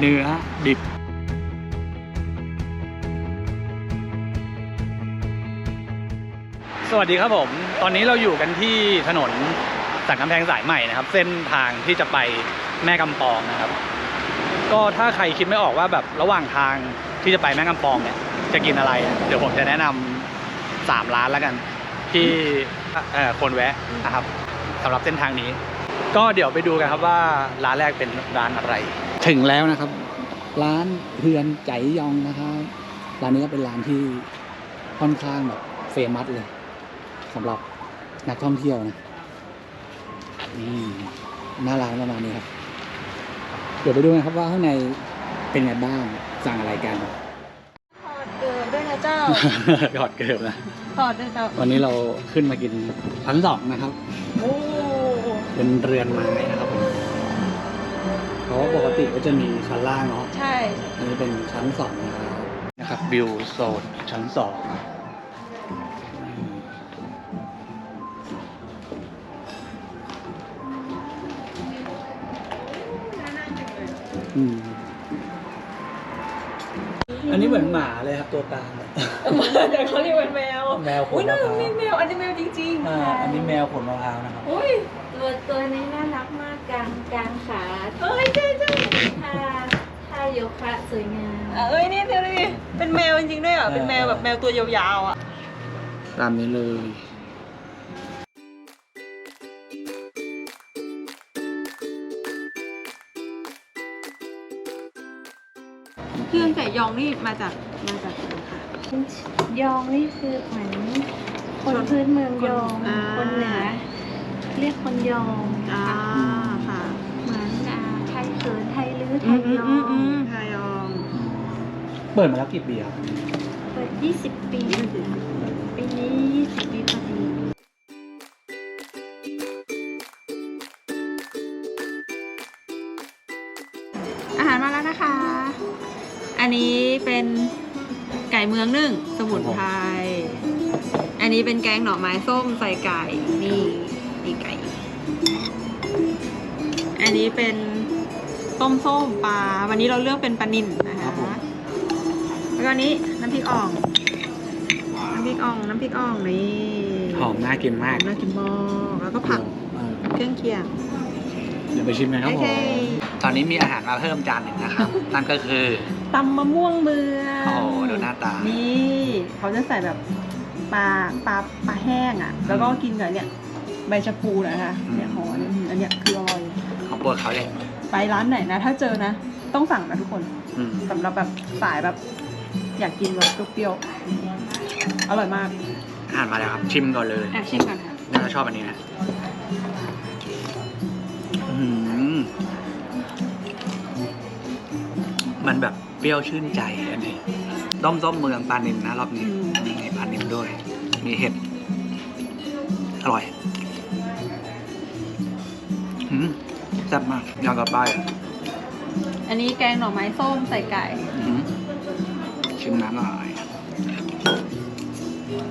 เนื้อดิบสวัสดีครับผม ตอนนี้เราอยู่กันที่ถนนสันกำแพงสายใหม่นะครับ เส้นทางที่จะไปแม่กำปองนะครับ ก็ถ้าใครคิดไม่ออกว่าแบบระหว่างทางที่จะไปแม่กำปองเนี่ยจะกินอะไร เดี๋ยวผมจะแนะนำสามร้านแล้วกัน ที่คนแวะนะครับสำหรับเส้นทางนี้ ก็เดี๋ยวไปดูกันครับว่าร้านแรกเป็นร้านอะไร ถึงแล้วนะครับ ร้านเฮือนใจยองนะครับร้านนี้ก็เป็นร้านที่ค่อนข้างแบบเฟมัสเลยสำหรับนักท่องเที่ยวนะนี่หน้าร้านประมาณนี้ครับ เดี๋ยวไปดูกันครับว่าข้างในเป็นไงบ้างสั่งอะไรกันถอดเกิดด้วยนะเจ้าถอดเกิบนะถอดด้วยเจ้าวันนี้เราขึ้นมากินชั้นสองนะครับ โอ้เป็นเรือนไม้นะครับผม เพราะว่าปกติก็จะมีชั้นล่างเนาะใช่อันนี้เป็นชั้นสองนะครับนะครับวิวโซนชั้นสองอืมอันนี้เหมือนหมาเลยครับตัวตามอะเดี๋ยวเขาเรียกเป็นแมวแมวขอุ้นยมะน่าพร้าว มีแมวอันนี้แมวจริงๆอ่าอันนี้แมวขนมะพร้าวนะครับ อุ้ย ตัวตัวนี้น่ารักมากกลางกลางขาเอ้ยใช่ใช่ท่าท่าโยคะสวยงามเอ้ยนี่เดี๋ยวดิเป็นแมวจริงๆด้วยอะเป็นแมวแบบแมวตัวยาวๆอะตามนี้เลยเครื่องไก่ยองนี่มาจากมาจากไหนคะยองนี่คือเหมือนคนพื้นเมืองยองอ่าคนเหนือ เรียกคนยองอ่าค่ะเหมือนอ่าไทยเขินไทยลื้อไทอืยมอืยมออืมงอืมไทยยองเปิดมาแล้วกี่ปีครับเปิด 20 ปีปีนี้20ปีพอดีอาหารมาแล้วนะคะ อันนี้เป็นไก่เมืองนึ่งสมุนไพร อันนี้เป็นแกงหน่อไม้ส้มใส่ไก่นี่ อันนี้เป็นต้มส้มปลา วันนี้เราเลือกเป็นปลานิลนะครัคะบผมแล้วก็อันนี้น้ำพริกอ่อง น้ำพริกอ่อง น้ำพริกอ่องนี่หอมน่ากินมาก น่ากินมากแล้วก็ผักเออเครื่องเคียง เดี๋ยวไปชิมกันครับโอผเคมตอนนี้มีอาหารมาเพิ่มจานหนึ่งนะครับ นั่นก็คือตำมะม่วงเมืองโอ้โหดูหน้าตา นี่เขาจะใส่แบบปลาปลาปลาแห้งอะ แล้วก็กินกับเนี่ยใบชะพูนะคะเนี่ยหอมอันเนี้ยคืออร่อย ของโปรดเขาเลยไปร้านไหนนะ ถ้าเจอนะ ต้องสั่งนะทุกคนอืมสำหรับแบบสายแบบ อยากกินแบบเปรี้ยวๆอร่อยมากอาหารมาแล้วครับ ชิมก่อนเลย อะชิมกันค่ะน่าจะชอบอันนี้นะอื้อหือมันแบบเปรี้ยวชื่นใจอันนี้ต้มส้มเมืองปลานินนะรอบนี้อืมมีปลานินด้วย มีเห็ด อร่อย แซ่บมากยางกับป้ายอะอันนี้แกงหน่อไม้ส้มใส่ไก่ อื้อหือชิมน้ำหน่อย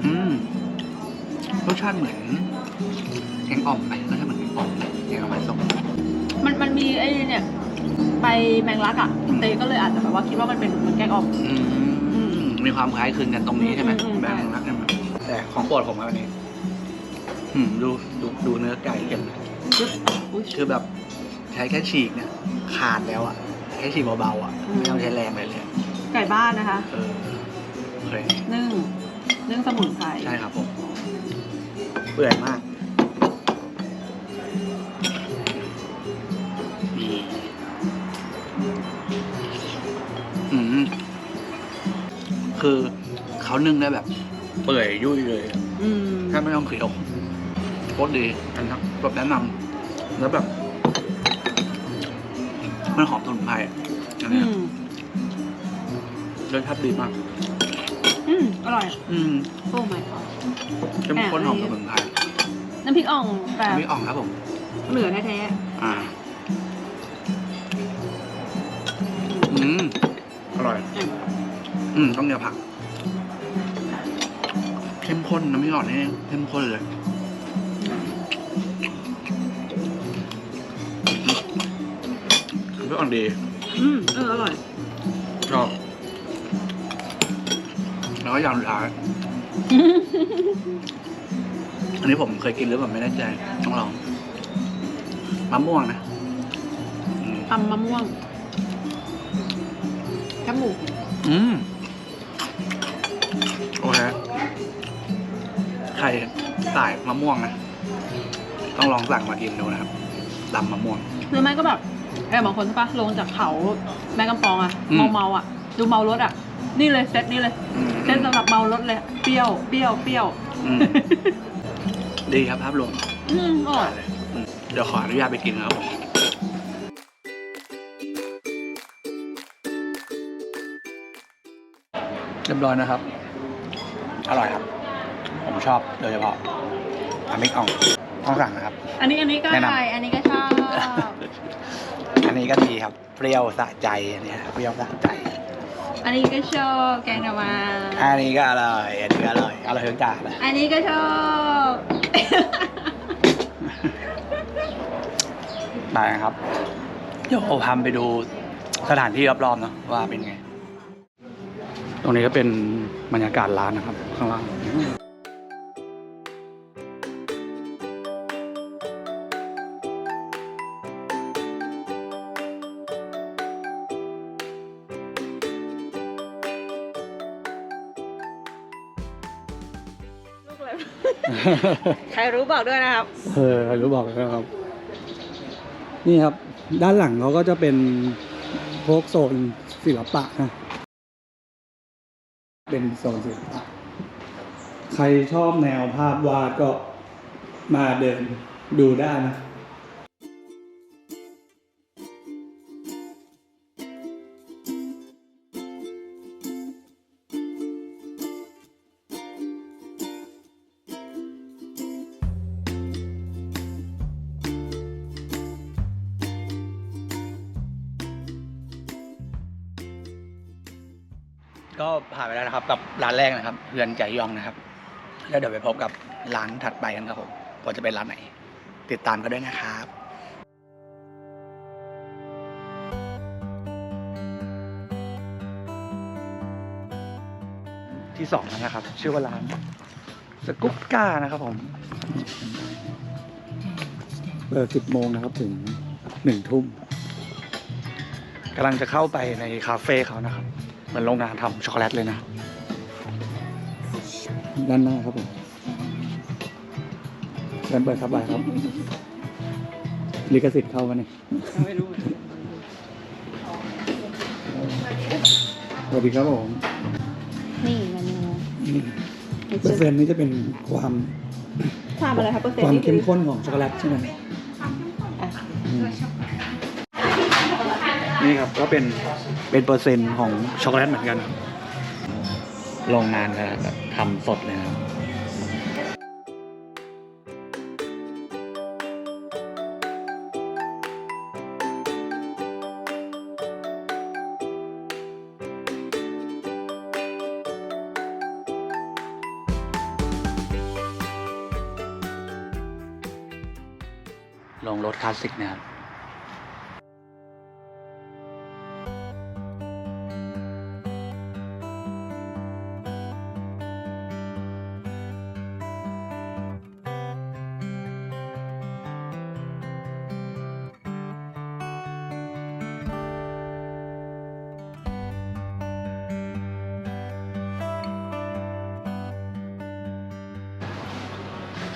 อืมรสชาติเหมือนแกงอ่อมไหมรสชาติเหมือนแกงอ่อมไหมแกงอ่อมไม้ส้ม มันมันมีไอ้เนี่ยใบแมงลักอะอืม เตก็เลยอาจจะแบบว่าคิดว่ามันเป็นเหมือนแกงอ่อม อืมมีความคล้ายคลึงกันตรงนี้ใช่ไหมอืมอืมแบบรักใช่ไหมแต่ของโปรดผมอะวันนี้ อืม ดูดูดูเนื้อไก่เห็นไหมอุ๊ยคือแบบ ใช้แค่ฉีกเนี่ยขาดแล้วอะแค่ฉีกเบาๆอะอืม ไม่ต้องใช้แรงเลยเลยไก่บ้านนะคะ เออโอเคนึ่ง นึ่งสมุนไพรใช่ครับผมเปื่อยมากนี่อืมคือเขานึ่งได้แบบ เปื่อยยุ่ยเลยอะ อืมแค่ไม่ต้องเคี้ยวโคตรดีนะครับแบบแนะนำแล้วแบบ มันหอมสมุนไพรอะอันอืเนี้ยมรสชาติดีมาก อืมอร่อย อืมโอ้ my god เข้มข้นหอมสมุนไพรน้ำพริกอ่องแบบไม่อ่องครับผม เหนือแท้อ่า อืม อร่อยๆอืมอืม ต้องเดียวผัก เข้มข้นน้ำพริกอ่อนนี่เข้มข้นเลย อ่อนดี อืมเอออร่อยก็แล้วก็อย่างสุดท้ายอันนี้ผมเคยกินหรือเปล่าไม่แน่ใจต้องลองมะม่วงนะอืมตำมะม่วงแคบหมูอืมโอเคใครสายมะม่วงนะ ต้องลองสั่งมากินดูนะครับตำมะม่วง หรือไม่ก็แบบ เออบางคนใช่ปะลงจากเขาแม่กำปองอะอืม เมาเมาๆอะดูเมารถอะนี่เลยเซตนี่เลยอืมเซตสำหรับเมารถเลยเปรี้ยวเปรี้ยวเปรี้ยวอืมดีครับภาพรวมอืมอร่อยอืมเดี๋ยวขออนุญาตไปกินนะครับผมเรียบร้อยนะครับ อร่อยครับ ผมชอบโดยเฉพาะทำมิกอ่องต้องสั่งนะครับ อันนี้อันนี้ก็แนะนำ ใช่อันนี้ก็ชอบอั นนี้ก็ดีครับ เปรี้ยวสะใจอันเนี่ยเปรี้ยวสะใจ อันนี้ก็ชอบแกงหน่อไม้อันนี้ก็อร่อย อันนี้ก็อร่อย อร่อยทุกจานเลยอันนี้ก็ชอบ ไปครับ เดี๋ยวพาไปดูสถานที่รอบๆเนาะว่าเป็นไง ตรงนี้ก็เป็นบรรยากาศร้านนะครับ ข้างล่าง ใครรู้บอกด้วยนะครับ เออใครรู้บอกเลยนะครับ นี่ครับ ด้านหลังเขาก็จะเป็นพวกโซนศิลปะนะเป็นโซนศิลปะ ใครชอบแนวภาพวาดก็มาเดินดูได้นะ เรือนใจยองนะครับ แล้วเดี๋ยวไปพบกับร้านถัดไปกันครับผมว่าจะเป็นร้านไหน ติดตามกันด้วยนะครับที่สองนะครับ ชื่อว่าร้านสกุปก้านะครับผมเปิดสิบโมงนะครับถึงหนึ่งทุ่มกำลังจะเข้าไปในคาเฟ่เขานะครับ เหมือนโรงงานทำช็อกโกแลตเลยนะ ด้านหน้าครับผมเดินเปิดครับบายครับ ลิขสิทธิ์เข้ามาเนี่ยไม่รู้สวัสดีครับผม นี่เมนูนี่เปอร์เซ็นต์นี้จะเป็นความ ความอะไรครับเปอร์เซ็นคต์วามนี่คืเข้มอข้นของช็อกโกแลตใช่ไหมอะอืมนี่ครับก็เป็นเป็นเปอร์เซ็นต์ของช็อกโกแลตเหมือนกัน โรงงานนะครับทำสดเลยนะครับลงรถคลาสสิกนะครับ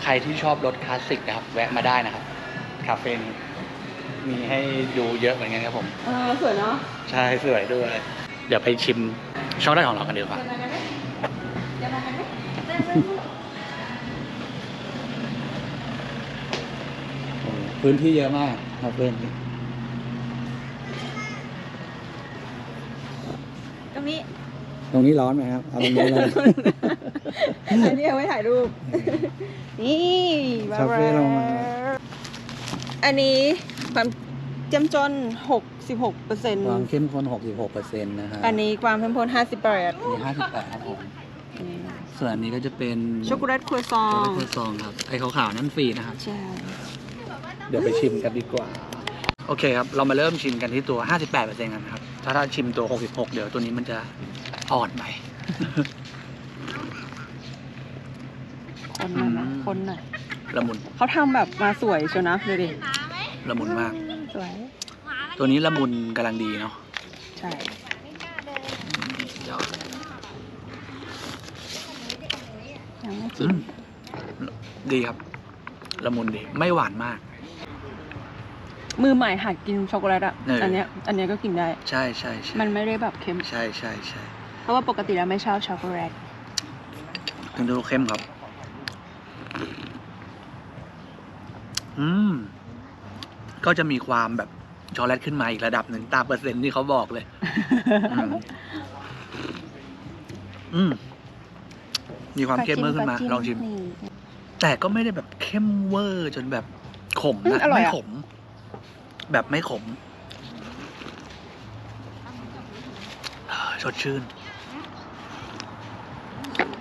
รที่ชอบรถคลาสสิกนะครับ แวะมาได้นะครับ คาเฟ่นี้มีให้ดูเยอะเหมือนกันครับผม เออสวยเนาะใช่สวยด้วย เดี๋ยวไปชิมช็อกโกแลตของเรากันดีกว่าจะมากันไหมจะมากันไหมพื้นที่เยอะมากคาเฟ่นี้ตรงนี้ ตรงนี้ร้อนไหมครับ เอาตรงนี้เลย อันนี้เอาไว้ถ่ายรูป นี่คาเฟ่เรามา อันนี้ความเจ้มจน 66เปอร์เซ็นต์ความเข้มข้น 66เปอร์เซ็นต์นะฮะอันนี้ความเข้มข้น58อันนี้58ครับผมส่วนอันนี้ก็จะเป็นช็อกโกแลตครัวซอช็อกโกงแลตครัวซองครับ ไอ้ขาวๆนั่นฟรีนะครับ ใช่ เดี๋ยวไปชิมกันดีกว่า โอเคครับ เรามาเริ่มชิมกันที่ตัว 58%กันนะครับ ถ้าถ้าชิมตัว 66 เดี๋ยวตัวนี้มันจะอ่อนไป คนหน่อยนะอืมคนหน่อยละมุนเขาทำแบบมาสวยเชียวนะดูดิละมุนมาก สวย ตัวนี้ละมุนกำลังดีเนาะใช่ยอดยังไม่อืกินมดีครับ ละมุนดีไม่หวานมาก มือใหม่หัดกินช็อกโกแลตอะเอออั อันเนี้ยอันเนี้ยก็กินได้ ใช่ใช่ใช่มันไม่ได้แบบเค็ม ใช่ใช่ใช่เพราะว่าปกติแล้วไม่ชอบช็อกโกแลตถึงดูเข้มครับ อืม ก็จะมีความแบบช็อกโกแลตขึ้นมาอีกระดับหนึ่งตามเปอร์เซ็นต์ที่เขาบอกเลย อืมอืม มีความเข้มเพิ่มขึ้นมา ลองชิมนี่แต่ก็ไม่ได้แบบเข้มเวอร์จนแบบขมอืมนะอร่อยไม่อะ ขม แบบไม่ขมเอ่อสดชื่น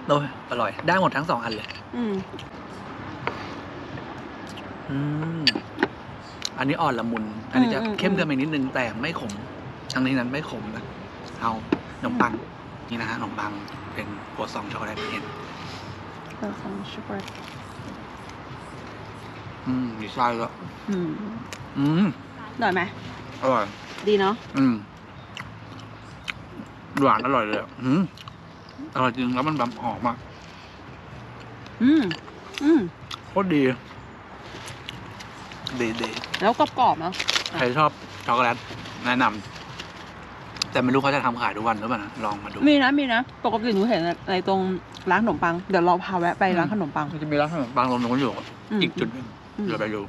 โอ้ยอร่อย ได้หมดทั้งสองอันเลย อืม อืมอันนี้อ่อนละมุน อันนี้จะอืมอืม เข้มเกินไปนิดนึงแต่ไม่ขมทั้งนี้นั้นไม่ขมนะ เอาขนมปังนี่นะฮะขนมปังเป็นโครัวซองช็อกโกแลตเห็นเปิดของช็อกโกแลตอืมมีไส้แล้วยอืมอืมอร่อยไหมอร่อย ดีเนาะอืมหวานอร่อยเลยอะอืมอร่อยจริงแล้วมันแบบหอมอะอืมอืมโคตรดี ดีดีแล้วกรอบๆเนาะใครชอบช็อกโกแลตแนะนำแต่ไม่รู้เขาจะทำขายทุกวันหรือเปล่านะลองมาดู มีนะมีนะปกติหนูเห็นในตรงร้านขนมปังเดี๋ยวเราพาแวะไปร้านขนมปังมันจะมีร้านขนมปังตรงนู้นอยู่มอีกจุดหนึ่งอืมเดี๋ยวไปดู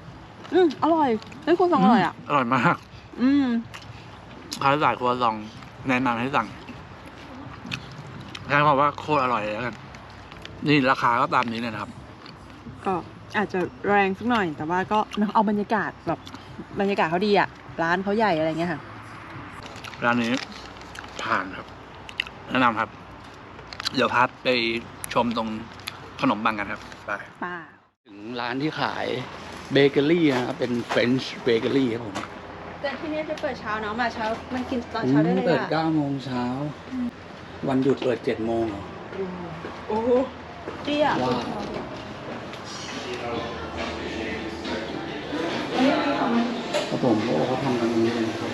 อืมอร่อยเฮ้ยคุณฟังอร่อยอะอร่อยมากอืมใครสายครัวซองแนะนำให้สั่งใช้คำว่าโคตรอร่อยเลยแล้วกัน นี่ราคาก็ตามนี้เลยนะครับก็ อาจจะแรงสักหน่อย แต่ว่าก็เอาบรรยากาศแบบบรรยากาศเขาดีอะร้านเขาใหญ่อะไรเงี้ยค่ะ ร้านนี้ผ่านครับ แนะนำครับ เดี๋ยวพัดไปชมตรงขนมปังกันครับไปป้าถึงร้านที่ขายเบเกอรี่นะครับเป็นเฟรนช์เบเกอรี่ครับผมแต่ที่นี่จะเปิดเช้าเนาะมาเช้ามันกินตอนเช้าได้เลยเปิดอะ9โมงเช้า วันหยุดเปิด7โมงเหรอโอ้โหดีอะว้าว ครับผมโอ้เขาทำกันตรงนี้เลยนะครับ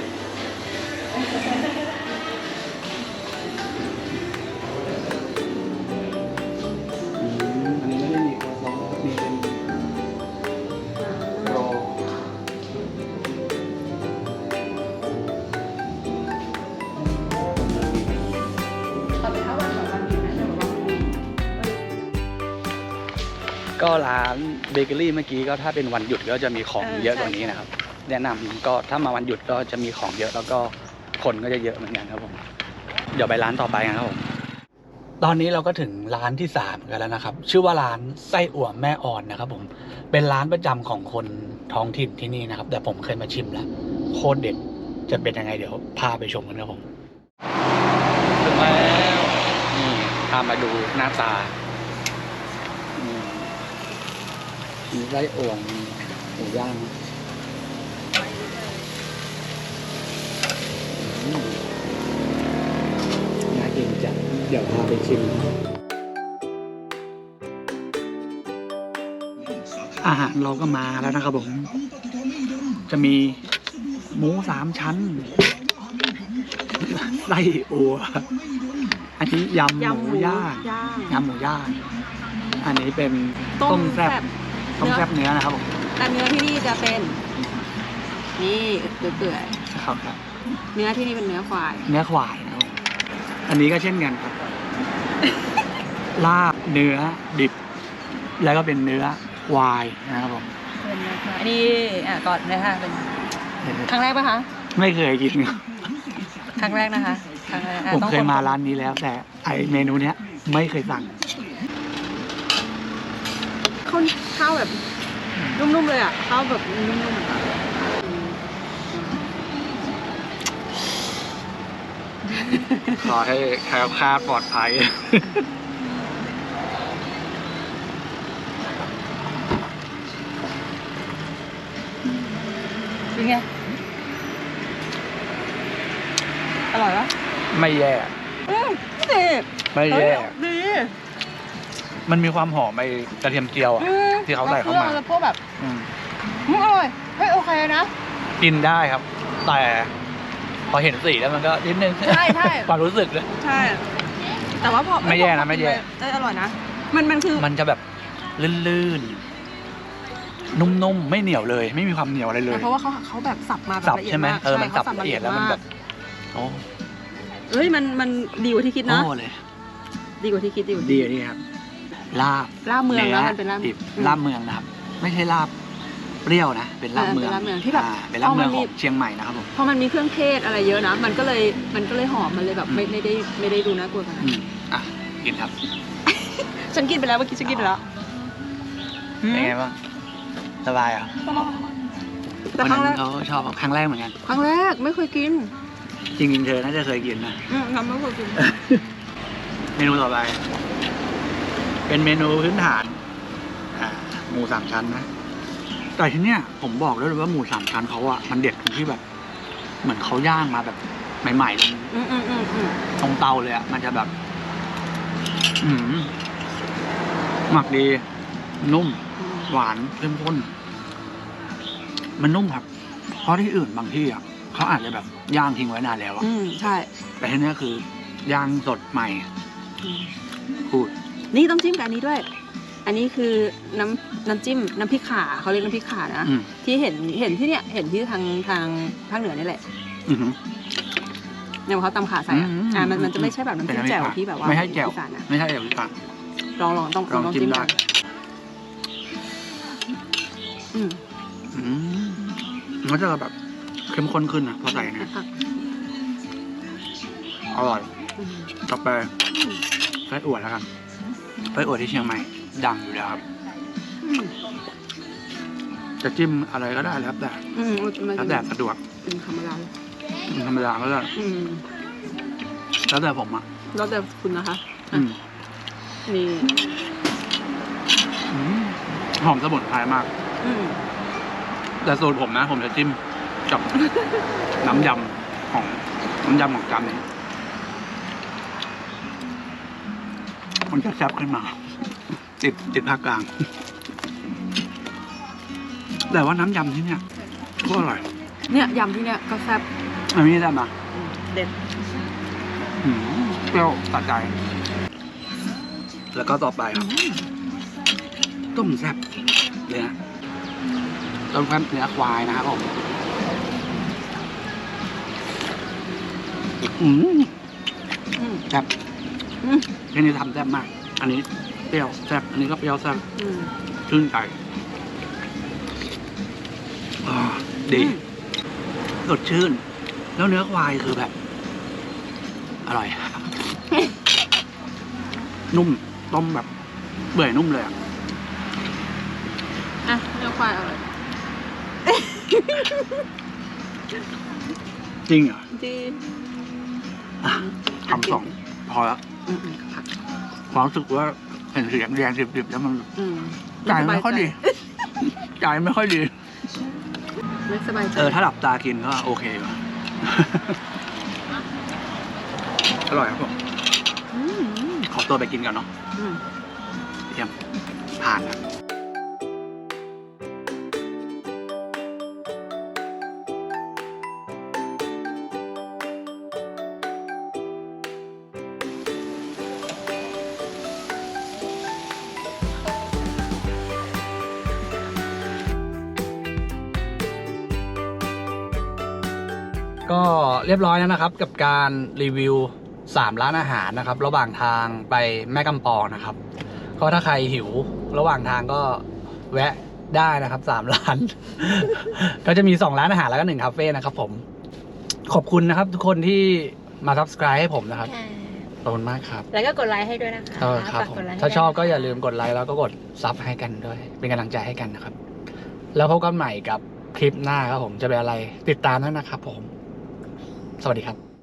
อืมอันนี้ไม่ได้มีคอซองมีเป็นโรลต่อไปถ้าวันสองวันอยู่นะเดี๋ยวเราก็ร้านเบเกอรี่เมื่อกี้ก็ถ้าเป็นวันหยุดก็จะมีของเยอะกว่านี้นะครับ แนะนำก็ถ้ามาวันหยุดก็จะมีของเยอะแล้วก็คนก็จะเยอะเหมือนกันครับผม เดี๋ยวไปร้านต่อไปกันครับผมตอนนี้เราก็ถึงร้านที่สามกันแล้วนะครับ ชื่อว่าร้านไส้อั่วแม่อ่อนนะครับ ผมเป็นร้านประจำของคนท้องถิ่นที่นี่นะครับ แต่ผมเคยมาชิมแล้วโคตรเด็ดจะเป็นยังไงเดี๋ยวพาไปชมกันครับผมถึงแล้วนี่พามาดูหน้าตามีไส้อั่วมีหมูย่างอืมน่ากินจัด เดี๋ยวพาไปชิม อาหารเราก็มาแล้วนะครับผม จะมีหมูสามชั้นไส้อัว อันนี้ยำหยำหมูมูย่างย่างยำหมูย่าง อันนี้เป็นต้ต้มมแซ่แซ่บบต้มแซ่บเนื้อนะครับผมแต่เนื้อที่นี่จะเป็น นี่เปื่อยครับครับๆเนื้อที่นี่เป็นเนื้อควาย เนื้อควายนะครับผม อันนี้ก็เช่นกันครับ ลาบเนื้อดิบ แล้วก็เป็นเนื้อควายนะครับผมเป็นเนื้อควายนี่อะก่อนนะคะเป็นครั้งแรกปะคะไม่เคยกินครับครั้งแรกนะคะครั้งแรกอะผมต้องเคยมาคนๆร้านนี้แล้ว แต่ไอเมนูเนี้ยไม่เคยสั่งข้าวข้าวแบบนุ่มๆเลยอะข้าวแบบนุ่มๆอะ ขอให้แคล้วคลาดปลอดภัย เป็นไง อร่อยปะไม่แย่ อืมดีไม่เฮ้ยแย่ ดี มันมีความหอมไอ้กระเทียมเจียวอะ อืมที่เขาใส่เข้ามา แล้วพวกแบบอืมอืมอร่อย เฮ้ย โอเคนะ กินได้ครับ แต่พ อเห็นสีแล้วมันก็นิดนึงใช่ใช่ ความรู้สึกเลย ใช่ แต่ว่าพอไม่แย่นะไม่แย่ เอยอร่อยนะ มันมันคือมันจะแบบลื่นๆ นุ่มๆ ไม่เหนียวเลย ไม่มีความเหนียวอะไรเลย เพราะว่าเขาเขาแบบสับมาแบบสับละเอียดใช่ไหมมากเออมันใช่สับละเอียดแล้วมันแบบโอ้เอ้ยมันมันดีกว่าที่คิดนะโอ้เลย ดีกว่าที่คิดดีกว่าดีอันนี้ครับลาบลาบเมืองนะมันเป็นลาบดิบอืมลาบเมืองนะครับ ไม่ใช่ลาบ เปรี้ยวนะ เป็นลาบเมืองเออเป็นลาบเมืองที่แบบาเป็นลาบเมืองพอมันขมีองเชียงใหม่นะครับผมเพราะมันมีเครื่องเทศอะไรเยอะนะ มันก็เลยมันก็เลยหอมมันเลยแบบอืมไม่ไม่ได้ไม่ได้ดูน่ากลัวขนาดอืนั้นมอะกินครับฉันกินไปแล้วเมื่อกี้ฉันกินไปแล้วเป็นไงบ้างสบายเหรอะแต่ครั้งแรกเขาชอบครั้งแรกเหมือนกัน ครั้งแรกไม่เคยกินจริงๆเธอน่าจะเคยกินนะ อืมทำไม่เคยกินเมนูต่อไป เป็นเมนูพื้นฐาน อ่าหมูสามชั้นนะ แต่ที่เนี้ยผมบอกได้เลยว่าหมูสามชั้นเขาอะมันเด็ดตรงที่แบบ เหมือนเขาย่างมาแบบใหม่ๆตรงอืมอืมอืมอืมตรงเตาเลยอะมันจะแบบ อืมหมักดี นุ่ม หวานเข้มข้น มันนุ่มครับ เพราะที่อื่นบางที่อะเขาอาจจะแบบย่างทิ้งไว้นานแล้วอะอืมใช่แต่ที่เนี้ยคือย่างสดใหม่อืมพูดนี่ต้องจิ้มกับอันนี้ด้วย อันนี้คือน้ำน้ำจิ้มน้ำพริกข่าเขาเรียกน้ำพริกข่านะ อืม ที่เห็นเห็นที่เนี่ยเห็นที่ทางทางภาคเหนือนี่แหละอือหือ เนี่ยเขาตำขาใส่อะอืมอ่ามันมันจะไม่ใช่แบบน้ำจิ้มแจ่วที่แบบว่าไม่ใช่แจ่ว อีสานนะไม่ใช่แจ่วอีสานลองลองต้องลองลองจิ้จิ้มมได้ กันอืมอืมมันจะแบบเข้มข้นขึ้นนะพอใส่เนะอร่อย อืมต่อไปไส้อั่วแล้วกันไส้อั่วที่เชียงใหม่ ดังอยู่แล้วครับอืมจะจิ้มอะไรก็ได้แล้วแต่อืมมันแล้วแต่สะดวกอืมธรรมดาเลยธรรมดาก็ได้อืมแล้วแต่ผมอะแล้วแต่คุณนะคะอืมนี่อืมหอมสมุนไพรมาก อืมแต่สูตรผมนะ ผมจะจิ้มกับ น้ำยำของน้ำยำของจานนี้มันจะแซ่บขึ้นมา ติดติดภาคกลาง แต่ว่าน้ำยำที่เนี่ยก็อร่อย เนี่ยยำที่เนี่ยก็แซ่บอันนี้ได้มาอืมเด็ดอืมเปรี้ยวตัดใจ แล้วก็ต่อไปครับต้มแซ่บเนื้อต้มแซ่บเนื้อควายนะครับผมอืมอืมแซ่บอืมที่นี่ทำแซ่บมาก อันนี้ เปรี้ยวแซ่บอันนี้ก็เปรี้ยวแซ่บอืมชื่นใจอ่าดีอืมสดชื่น แล้วเนื้อควายคือแบบ อร่อย นุ่มต้มแบบเปื่อยนุ่มเลยอะอะเนื้อควายอร่อยจริงเหรอดีอะคำสองพอแล้วอืมอืมผักความรู้สึกว่า เห็นสีแดงๆดิบๆแล้วมันอืมใจไม่ค่อยดีใจไม่ค่อยดี ไม่สบายใจเออถ้าหลับตากินก็โอเคอยู่ อร่อยครับผม อืมอืมขอตัวไปกินก่อนเนาะอืม เยี่ยมผ่านนะ ก็เรียบร้อยแล้วนะครับกับการรีวิว 3 ร้านอาหารนะครับ ระหว่างทางไปแม่กำปองนะครับก็ถ้าใครหิวระหว่างทางก็แวะได้นะครับสามร้าน ก็จะมีสองร้านอาหารแล้วก็หนึ่งคาเฟ่นะครับผม ขอบคุณนะครับ ทุกคนที่มา subscribe ให้ผมนะครับขอบคุณมากครับ แล้วก็กดไลค์ให้ด้วยนะคะเออครับฝกผมกดไลค์ให้ถ้าชอบด้วยก็นะคะอย่าลืมกดไลค์แล้วก็กดซับให้กันด้วย เป็นกำลังใจให้กันนะครับ แล้วพบกันใหม่กับคลิปหน้าครับผมจะเป็นอะไรติดตามด้วยนะครับผม สวัสดีครับ